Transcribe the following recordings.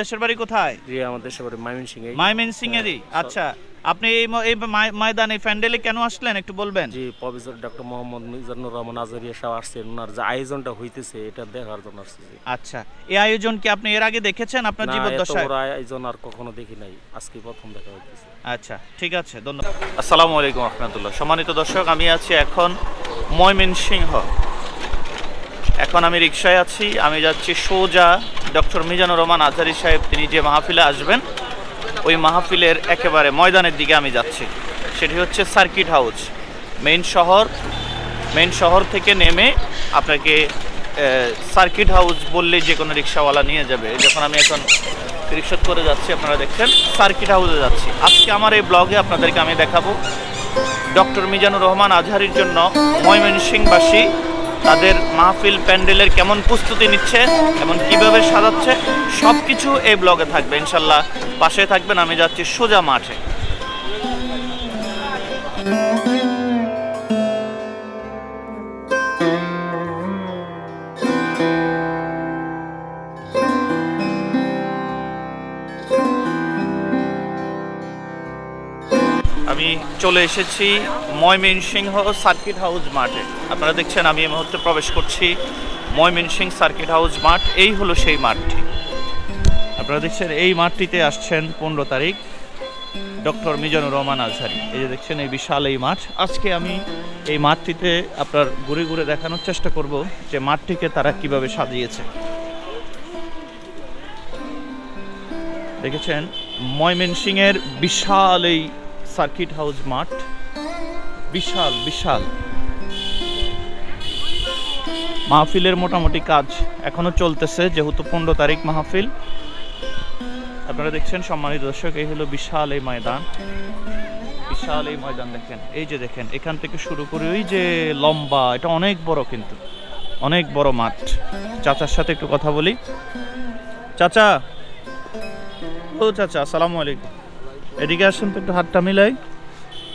দেশের বাড়ি কোথায়? জি আমাদের সবার মাইমিন সিং মাইমেন সিং এরই আচ্ছা আপনি এই এই ময়দানে প্যান্ডেলে কেন আসলেন একটু বলবেন? জি প্রফেসর ডক্টর মোহাম্মদ মিজানুর রহমান আজারিয়া সাহেব আসছেন ওনার যে আয়োজনটা হইতেছে এটা দেখার জন্য আসছে আচ্ছা এই আয়োজন কি আপনি এর আগে দেখেছেন আপনার না, জীবদ্দশায়? বড় আয়োজন আর কখনো দেখি নাই আজকে প্রথম দেখা হইতেছে। আচ্ছা ঠিক আছে ধন্যবাদ। আসসালামু আলাইকুম রহমতুল্লাহ। সম্মানিত দর্শক আমি আছি এখন ময়মনসিংহ। এখন আমি রিক্সায় আছি, আমি যাচ্ছি সোজা ডক্টর মিজানুর রহমান আজহারি সাহেব, তিনি যে মাহফিলে আসবেন, ওই মাহফিলের একেবারে ময়দানের দিকে আমি যাচ্ছি। সেটি হচ্ছে সার্কিট হাউস। মেইন শহর মেইন শহর থেকে নেমে আপনাকে সার্কিট হাউস বললে যে কোনো রিক্সাওয়ালা নিয়ে যাবে। যখন আমি এখন রিক্সা করে যাচ্ছি, আপনারা দেখছেন, সার্কিট হাউসে যাচ্ছি। আজকে আমার এই ব্লগে আপনাদেরকে আমি দেখাবো ডক্টর মিজানুর রহমান আজহারির জন্য ময়মনসিংহবাসী তাদের মাহফিল প্যান্ডেলের কেমন প্রস্তুতি নিচ্ছে এবং কীভাবে সাজাচ্ছে সব কিছু এই ব্লগে থাকবে, ইনশাল্লাহ। পাশে থাকবেন, আমি যাচ্ছি সোজা মাঠে। চলে এসেছি ময়মনসিংহ সার্কিট হাউস মাঠে। আপনারা দেখছেন, আমি এই মুহূর্তে প্রবেশ করছি ময়মনসিংহ সার্কিট হাউস মাঠ। এই হলো সেই মাঠটি। আপনারা দেখছেন, এই মাঠটিতে আসছেন পনেরো তারিখ ডক্টর মিজানুর রহমান আজহারি। এই যে দেখছেন, এই বিশাল এই মাঠ। আজকে আমি এই মাঠটিতে আপনার ঘুরে ঘুরে দেখানোর চেষ্টা করব যে মাঠটিকে তারা কীভাবে সাজিয়েছে। দেখেছেন, ময়মনসিংহের বিশাল এই সার্কিট হাউস মাঠ। বিশাল বিশাল। মাহফিলের মোটামুটি কাজ এখনও চলতেছে, যেহেতু পনেরো তারিখ মাহফিল। আপনারা দেখছেন, সম্মানিত দর্শক, এই হলো বিশাল এই ময়দান। বিশাল এই ময়দান দেখেন, এই যে দেখেন, এখান থেকে শুরু করে ওই যে লম্বা, এটা অনেক বড় কিন্তু, অনেক বড় মাঠ। চাচার সাথে একটু কথা বলি। চাচা। ও চাচা, আসসালামু আলাইকুম। এদিকে আসুন তো একটু হাতটা মিলাই।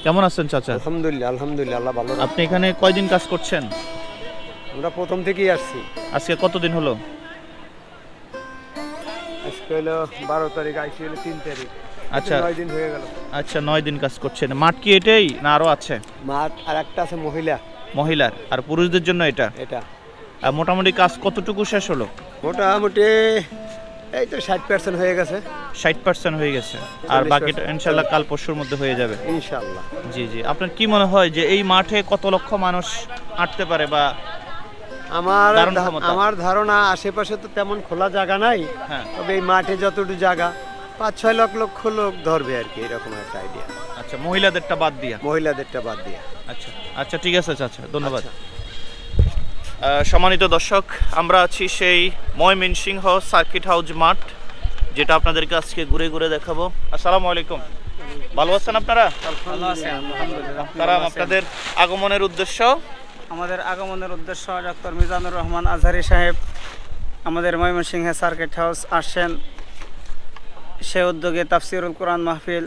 কেমন আছেন চাচা? আলহামদুলিল্লাহ আলহামদুলিল্লাহ আল্লাহ ভালো আপনি এখানে কয়দিন কাজ করছেন? আমরা প্রথম থেকেই আসছি। আজকে কতদিন হলো? আজকে হলো বারো তারিখ আইসি হলো তিন তারিখ। আচ্ছা। নয় দিন হয়ে গেল। আচ্ছা নয় দিন কাজ করছেন। মাঠ কি এটাই না আরও আছে? মাঠ আর একটা আছে মহিলা। মহিলার। আর পুরুষদের জন্য এটা? এটা। আর মোটামুটি কাজ কতটুকু শেষ হলো? মোটামুটি এই তো ষাট পার্সেন্ট হয়ে গেছে। ষাট পার্সেন্ট হয়ে গেছে। আর বাকিটা ইনশাল্লাহ কাল পরশুর মধ্যে হয়ে যাবে। ইনশাল্লাহ। জি জি। আপনার কি মনে হয় যে এই মাঠে কত লক্ষ মানুষ আটতে পারে বা আমার। আমার ধারণা আশেপাশে তো তেমন খোলা জায়গা নাই। হ্যাঁ। তবে এই মাঠে যতটুকু জায়গা পাঁচ ছয় লক্ষ লক্ষ লোক ধরবে আর কি এরকম একটা আইডিয়া আচ্ছা মহিলাদেরটা বাদ দিয়া? মহিলাদেরটা বাদ দিয়া। আচ্ছা। আচ্ছা ঠিক আছে আচ্ছা ধন্যবাদ। আচ্ছা। আহ, সম্মানিত দর্শক আমরা আছি সেই ময়মনসিংহ সার্কিট হাউস মাঠ যেটা আপনাদেরকে আজকে ঘুরে ঘুরে দেখাবো। আসসালামু আলাইকুম। ভালো আছেন আপনারা? তারা আপনাদের আগমনের উদ্দেশ্য? আমাদের আগমনের উদ্দেশ্য ডক্টর মিজানুর রহমান আজহারি সাহেব আমাদের ময়মনসিংহে সার্কিট হাউস আসছেন। সে উদ্যোগে তাফসিরুল কোরআন মাহফিল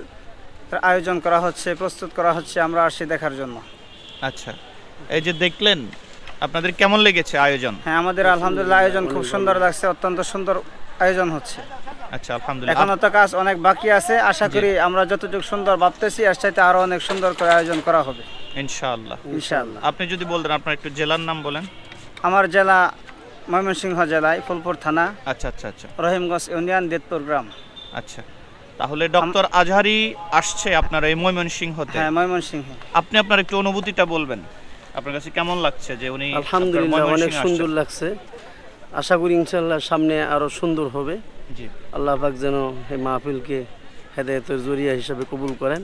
আয়োজন করা হচ্ছে প্রস্তুত করা হচ্ছে আমরা আসি দেখার জন্য। আচ্ছা। এই যে দেখলেন আপনাদের কেমন লেগেছে আয়োজন? হ্যাঁ আমাদের আলহামদুলিল্লাহ আয়োজন খুব সুন্দর লাগছে অত্যন্ত সুন্দর আয়োজন হচ্ছে। আচ্ছা আলহামদুলিল্লাহ। এখনও তো কাজ অনেক বাকি আছে আশা করি আমরা যতটুকু সুন্দর ভাবতেছি এর চাইতে আরও অনেক সুন্দর করে আয়োজন করা হবে। ইনশাআল্লাহ। ইনশাআল্লাহ। আপনি যদি বলতেন আপনার একটু জেলার নাম বলেন। আমার জেলা ময়মনসিংহ জেলায় ফুলপুর থানা আচ্ছা আচ্ছা আচ্ছা। রহিমগঞ্জ ইউনিয়ন দেতপুর গ্রাম। আচ্ছা। তাহলে ডক্টর আজহারি আসছে আপনার এই ময়মনসিংহতে। হ্যাঁ ময়মনসিংহে। আপনি আপনার একটু অনুভূতিটা বলবেন। আপনার কাছে কেমন লাগছে যে উনি আলহামদুলিল্লাহ অনেক সুন্দর লাগছে। আশা করি ইনশাল্লাহ সামনে আরও সুন্দর হবে। জি। আল্লাহ পাক যেন এই মাহফিলকে হেদায়তের জরিয়া হিসাবে কবুল করেন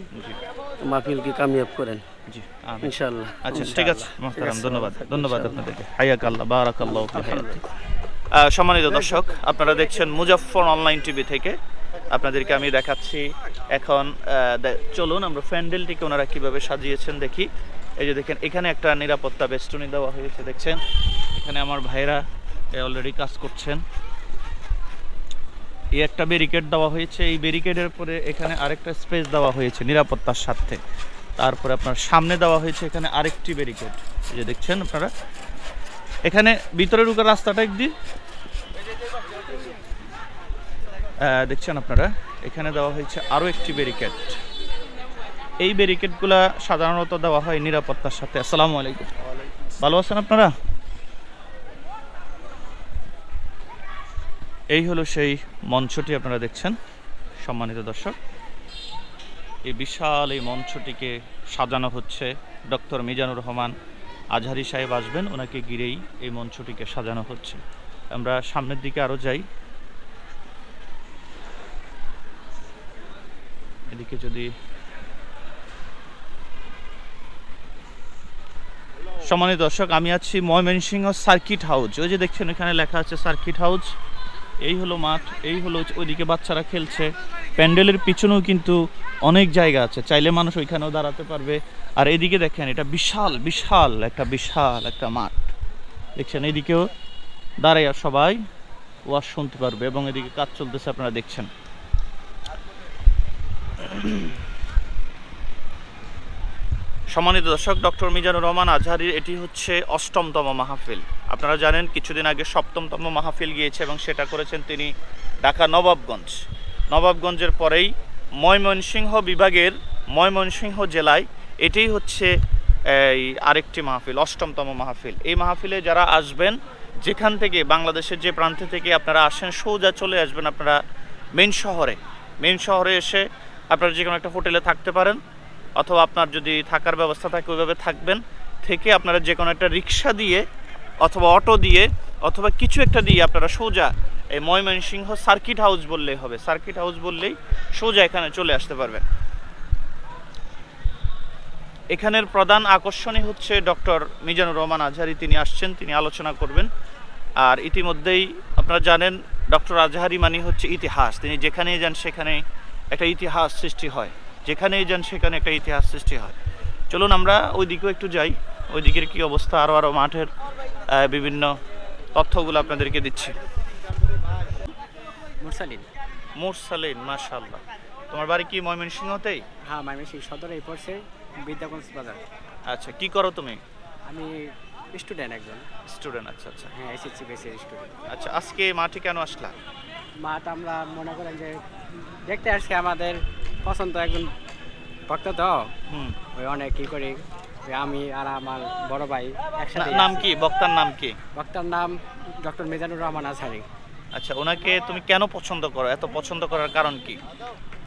মাহফিলকে কামিয়াব করেন। জি ইনশাল্লাহ আচ্ছা ঠিক আছে মোহতারাম ধন্যবাদ ধন্যবাদ আপনাদেরকে। হায়াক আল্লাহ হায়াতিক। আহ, সম্মানিত দর্শক আপনারা দেখছেন মুজাফফর অনলাইন টিভি থেকে। আপনাদেরকে আমি দেখাচ্ছি এখন চলুন আমরা প্যান্ডেলটিকে ওনারা কীভাবে সাজিয়েছেন দেখি। এই যে দেখেন, এখানে একটা নিরাপত্তা বেষ্টনী দেওয়া হয়েছে, দেখছেন? এখানে আমার ভাইরা অলরেডি কাজ করছেন। এই একটা ব্যারিকেড দেওয়া হয়েছে, এই ব্যারিকেডের পরে এখানে আরেকটা স্পেস দেওয়া হয়েছে নিরাপত্তার স্বার্থে। তারপরে আপনার সামনে দেওয়া হয়েছে এখানে আরেকটি ব্যারিকেড এই যে দেখছেন আপনারা? এখানে ভিতরে ঢুকার রাস্তাটা একদি দেখছেন আপনারা? এখানে দেওয়া হয়েছে আরও একটি ব্যারিকেড এই ব্যারিকেডগুলা সাধারণত দেওয়া হয় নিরাপত্তার সাথে। আসসালামু আলাইকুম। ভালো আছেন আপনারা? এই হলো সেই মঞ্চটি আপনারা দেখছেন, সম্মানিত দর্শক। এই বিশাল এই মঞ্চটিকে সাজানো হচ্ছে ডক্টর মিজানুর রহমান আজহারি সাহেব আসবেন, ওনাকে ঘিরেই এই মঞ্চটিকে সাজানো হচ্ছে। আমরা সামনের দিকে আরও যাই। এদিকে যদি সম্মানিত দর্শক, আমি আছি ময়মনসিংহ সার্কিট হাউস ওই যে দেখছেন, এখানে লেখা আছে সার্কিট হাউস এই হলো মাঠ, এই হলো ওইদিকে বাচ্চারা খেলছে। প্যান্ডেলের পিছনেও কিন্তু অনেক জায়গা আছে। চাইলে মানুষ ওইখানেও দাঁড়াতে পারবে। আর এদিকে দেখেন, এটা বিশাল বিশাল একটা বিশাল একটা মাঠ। দেখছেন, এদিকেও দাঁড়াইয়া সবাই ওয়াজ শুনতে পারবে এবং এদিকে কাজ চলতেছে, আপনারা দেখছেন। সম্মানিত দর্শক, ডক্টর মিজানুর রহমান আজহারির এটি হচ্ছে অষ্টমতম মাহফিল। আপনারা জানেন, কিছুদিন আগে সপ্তমতম মাহফিল গিয়েছে এবং সেটা করেছেন তিনি ঢাকা নবাবগঞ্জ। নবাবগঞ্জের পরেই ময়মনসিংহ বিভাগের ময়মনসিংহ জেলায় এটাই হচ্ছে, এই আরেকটি মাহফিল, অষ্টমতম মাহফিল। এই মাহফিলে যারা আসবেন, যেখান থেকে, বাংলাদেশের যে প্রান্ত থেকে আপনারা আসেন, সোজা চলে আসবেন আপনারা মেন শহরে। মেন শহরে এসে আপনারা যে কোনো একটা হোটেলে থাকতে পারেন। অথবা আপনার যদি থাকার ব্যবস্থা থাকে, ওইভাবে থাকবেন। থেকে আপনারা যে কোনো একটা রিক্সা দিয়ে অথবা অটো দিয়ে অথবা কিছু একটা দিয়ে আপনারা সোজা এই ময়মনসিংহ সার্কিট হাউস বললেই হবে। সার্কিট হাউস বললেই সোজা এখানে চলে আসতে পারবেন। এখানের প্রধান আকর্ষণই হচ্ছে ডক্টর মিজানুর রহমান আজহারি। তিনি আসছেন, তিনি আলোচনা করবেন। আর ইতিমধ্যেই আপনারা জানেন, ডক্টর আজহারি মানে হচ্ছে ইতিহাস। তিনি যেখানেই যান সেখানে একটা ইতিহাস সৃষ্টি হয়। যেখানেই যান সেখানে একটা ইতিহাস সৃষ্টি হয়। চলুন আমরা ওই দিকেও একটু যাই। ওই দিকের কী অবস্থা? আরও আরও মাঠের বিভিন্ন তথ্যগুলো আপনাদেরকে দিচ্ছি। মুরসালিন। মুরসালিন মাশাল্লাহ তোমার বাড়ি কি ময়মনসিংহতেই? হ্যাঁ ময়মনসিং সদরেই পড়ছে বিদ্যাগঞ্জ বাজার। আচ্ছা কি করো তুমি? আমি স্টুডেন্ট একজন। স্টুডেন্ট আচ্ছা আচ্ছা। হ্যাঁ এসএসসি বেসের স্টুডেন্ট। আচ্ছা আজকে মাঠে কেন আসলা? মাঠ আমরা মনে করেন যে দেখতে আসছি আমাদের পছন্দ একজন ভক্ত তো। ওই অনেক কি করি আমি আর আমার বড় ভাই একসাথে নাম কি? বক্তার নাম কি? বক্তার নাম ডক্টর মিজানুর রহমান আজহারি। আচ্ছা ওনাকে তুমি কেন পছন্দ করো? এত পছন্দ করার কারণ কি?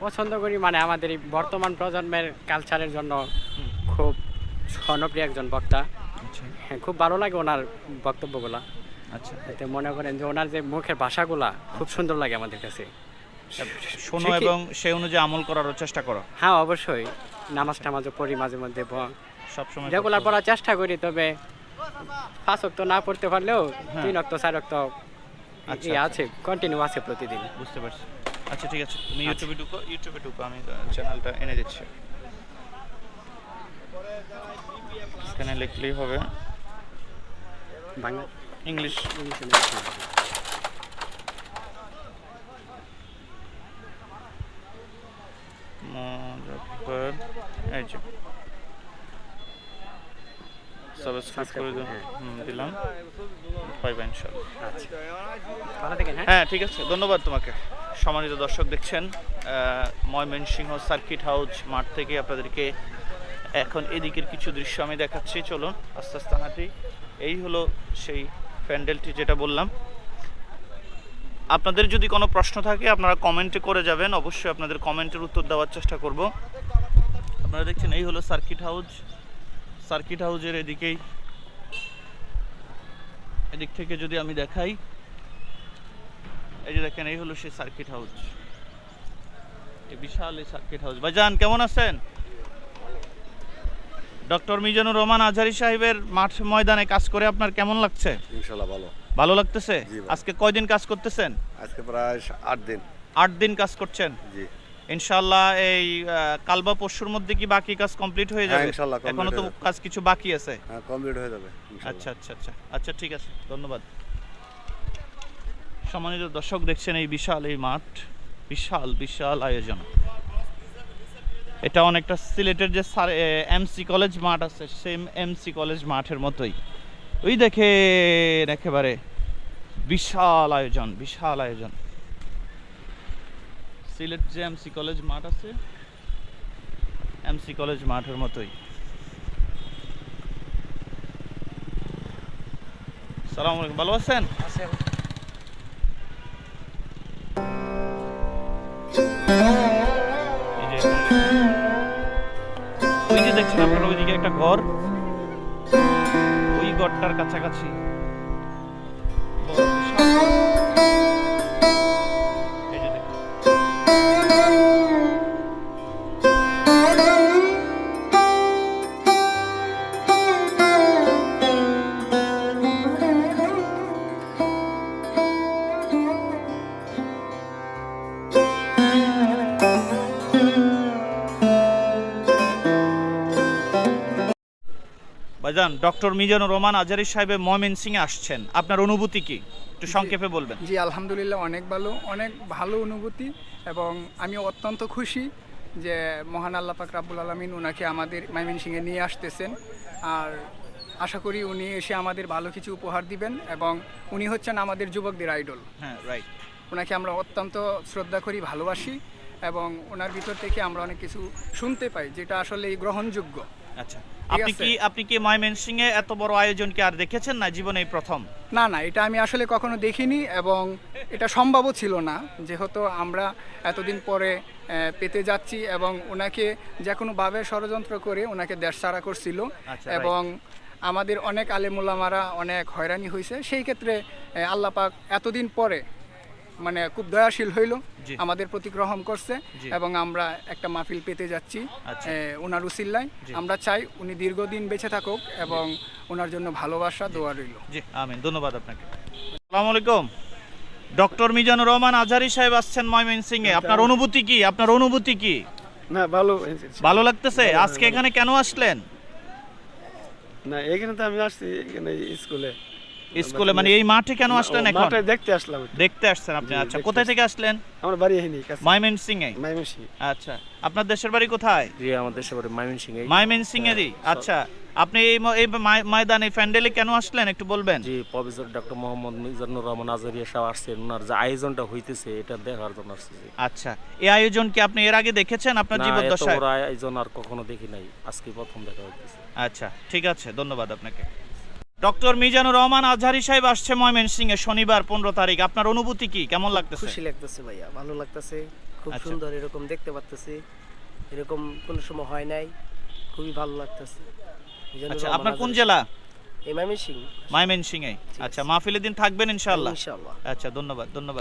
পছন্দ করি মানে আমাদের এই বর্তমান প্রজন্মের কালচারের জন্য খুব জনপ্রিয় একজন বক্তা। হ্যাঁ খুব ভালো লাগে ওনার বক্তব্যগুলা। আচ্ছা। এতে মনে করেন যে ওনার যে মুখের ভাষাগুলা খুব সুন্দর লাগে আমাদের কাছে। শোনো এবং সেই অনুযায়ী আমল করারও চেষ্টা করো। হ্যাঁ অবশ্যই। নামাজ টামাজও পড়ি মাঝে মধ্যে সবসময় রেগুলার পড়ার চেষ্টা করি তবে পাঁচ অক্ত না পড়তে পারলেও হ্যাঁ। তিন অক্ত চার অক্ত আচ্ছা, আচ্ছা। আছে কন্টিনিউ আছে প্রতিদিন। বুঝতে পারছি। আচ্ছা ঠিক আছে। তুমি আচ্ছা। ইউটিউবে ঢুকো ইউটিউবে ঢুকো আমি চ্যানেলটা এনে দিচ্ছি। এখানে লিখলেই হবে। বাংলা ইংলিশ ইংলিশে। এই যে সাবস্ক্রাইব করে হ্যাঁ। দিলাম। পাইবা ইনশাআল্লাহ হ্যাঁ? হ্যাঁ ঠিক আছে। ধন্যবাদ তোমাকে। সম্মানিত দর্শক দেখছেন ময়মনসিংহ সার্কিট হাউস মাঠ থেকে আপনাদেরকে এখন এদিকের কিছু দৃশ্য আমি দেখাচ্ছি। চলুন আস্তে আস্তে হাঁটি। এই হলো সেই প্যান্ডেলটি যেটা বললাম। আপনাদের যদি কোনো প্রশ্ন থাকে, আপনারা কমেন্টে করে যাবেন। অবশ্যই আপনাদের কমেন্টের উত্তর দেওয়ার চেষ্টা করব। আপনারা দেখছেন, এই হলো সার্কিট হাউস সার্কিট হাউসের এদিকেই। এদিক থেকে যদি আমি দেখাই, এই যে দেখেন, এই হলো সেই সার্কিট হাউস এই বিশাল এই সার্কিট হাউস ভাইজান, কেমন আছেন? ডক্টর মিজানুর রহমান আজহারি সাহেবের মাঠ ময়দানে কাজ করে আপনার কেমন লাগছে? ইনশাল্লাহ ভালো। ভালো লাগতেছে? আজকে কয়দিন কাজ করতেছেন? আজকে প্রায় আট দিন। আট দিন কাজ করছেন? জি। ইনশাল্লাহ এই কাল বা পরশুর মধ্যে কি বাকি কাজ কমপ্লিট হয়ে হ্যাঁ, যাবে ইনশাল্লাহ এখনও তো কাজ কিছু বাকি আছে? হ্যাঁ কমপ্লিট হয়ে যাবে আচ্ছা আচ্ছা আচ্ছা। আচ্ছা ঠিক আছে ধন্যবাদ। সম্মানিত দর্শক দেখছেন এই বিশাল এই মাঠ বিশাল বিশাল আয়োজন। এটা অনেকটা সিলেটের যে এমসি কলেজ মাঠ আছে সেম এমসি কলেজ মাঠের মতোই। ওই দেখেন একেবারে বিশাল আয়োজন বিশাল আয়োজন। সিলেট যে এমসি কলেজ মাঠ আছে এমসি কলেজ মাঠের মতোই। সালাম আলাইকুম ভালো আছেন? ওই যে দেখছেন আপনারা ওইদিকে একটা ঘর। ওই কাছাকাছি। ভাইজান ডক্টর মিজানুর রহমান আজারি সাহেবের সিং আসছেন। আপনার অনুভূতি কি? একটু সংক্ষেপে বলবেন। জি আলহামদুলিল্লাহ অনেক ভালো অনেক ভালো অনুভূতি এবং আমি অত্যন্ত খুশি যে মহান আল্লাহ পাক রাব্বুল আলমিন ওনাকে আমাদের ময়মনসিংহে নিয়ে আসতেছেন। আর আশা করি উনি এসে আমাদের ভালো কিছু উপহার দিবেন এবং উনি হচ্ছেন আমাদের যুবকদের আইডল। হ্যাঁ রাইট ওনাকে আমরা অত্যন্ত শ্রদ্ধা করি ভালোবাসি এবং ওনার ভিতর থেকে আমরা অনেক কিছু শুনতে পাই যেটা আসলে গ্রহণযোগ্য। আচ্ছা। আপনি কি আপনি কি ময়মেন সিং এ এত বড় আয়োজন কি আর দেখেছেন না জীবনে এই প্রথম? না না এটা আমি আসলে কখনো দেখিনি এবং এটা সম্ভবও ছিল না। যেহেতু আমরা এতদিন পরে পেতে যাচ্ছি এবং ওনাকে যে কোনোভাবে ষড়যন্ত্র করে ওনাকে দেশ ছাড়া করছিল আচ্ছা, এবং আমাদের অনেক আলেমুলামারা অনেক হয়রানি হয়েছে। সেই ক্ষেত্রে আহ, আল্লাহ পাক এতদিন পরে মানে খুব দয়াশীল হইল। আমাদের প্রতি গ্রহণ করছে এবং আমরা একটা মাহফিল পেতে যাচ্ছি আচ্ছা। ওনার উসিল্লায়। আমরা চাই উনি দীর্ঘদিন বেঁচে থাকুক এবং ওনার জন্য ভালোবাসা দোয়া রইল। জি আমিন। ধন্যবাদ আপনাকে। আসসালামু আলাইকুম। ডক্টর মিজানুর রহমান আজারি সাহেব আসছেন ময়মেন সিং এ আপনার অনুভূতি কি? আপনার অনুভূতি কি? না ভালো ভালো লাগতেছে? আজকে এখানে কেন আসলেন? না এখানে তো আমি আসছি এখানে স্কুলে। স্কুলে মানে এই মাঠে কেন আসলেন এখন? মাঠে দেখতে আসলাম দেখতে আসছেন আপনি আচ্ছা কোথায় থেকে আসলেন? আমার বাড়ি এখানে কাছে। ময়মেন সিং এ মাইমেশি আচ্ছা আপনার দেশের বাড়ি কোথায়? জি আমাদের সবার ময়মনসিংহে মাইমেন সিং এরই আচ্ছা আপনি এই এই ময়দানে প্যান্ডেলে কেন আসলেন একটু বলবেন? জি প্রফেসর ডক্টর মোহাম্মদ মিজানুর রহমান আজারিয়া সাহেব আসছেন ওনার যে আয়োজনটা হইতেছে এটা দেখার জন্য আসছে। আচ্ছা এই আয়োজন কি আপনি এর আগে দেখেছেন আপনার জীবদ্দশায়? না, এত বড় আয়োজন আর কখনো দেখি নাই আজকে প্রথম দেখা হইতেছে। আচ্ছা ঠিক আছে ধন্যবাদ আপনাকে। ডক্টর মিজানুর রহমান আজহারি সাহেব আসছে ময়মনসিং এ শনিবার পনেরো তারিখ। আপনার অনুভূতি কি? কেমন লাগতেছে? খুশি লাগতেছে ভাইয়া ভালো লাগতেছে। খুব আচ্ছা। সুন্দর এরকম দেখতে পারতেছি। এরকম কোনো সময় হয় নাই খুবই ভালো লাগতেছে। আচ্ছা আপনার কোন জেলা? ময়মেন সিং ময়মনসিং এ আচ্ছা মাহফিলের দিন থাকবেন ইনশাআল্লাহ। ইনশাআল্লাহ। আচ্ছা ধন্যবাদ ধন্যবাদ।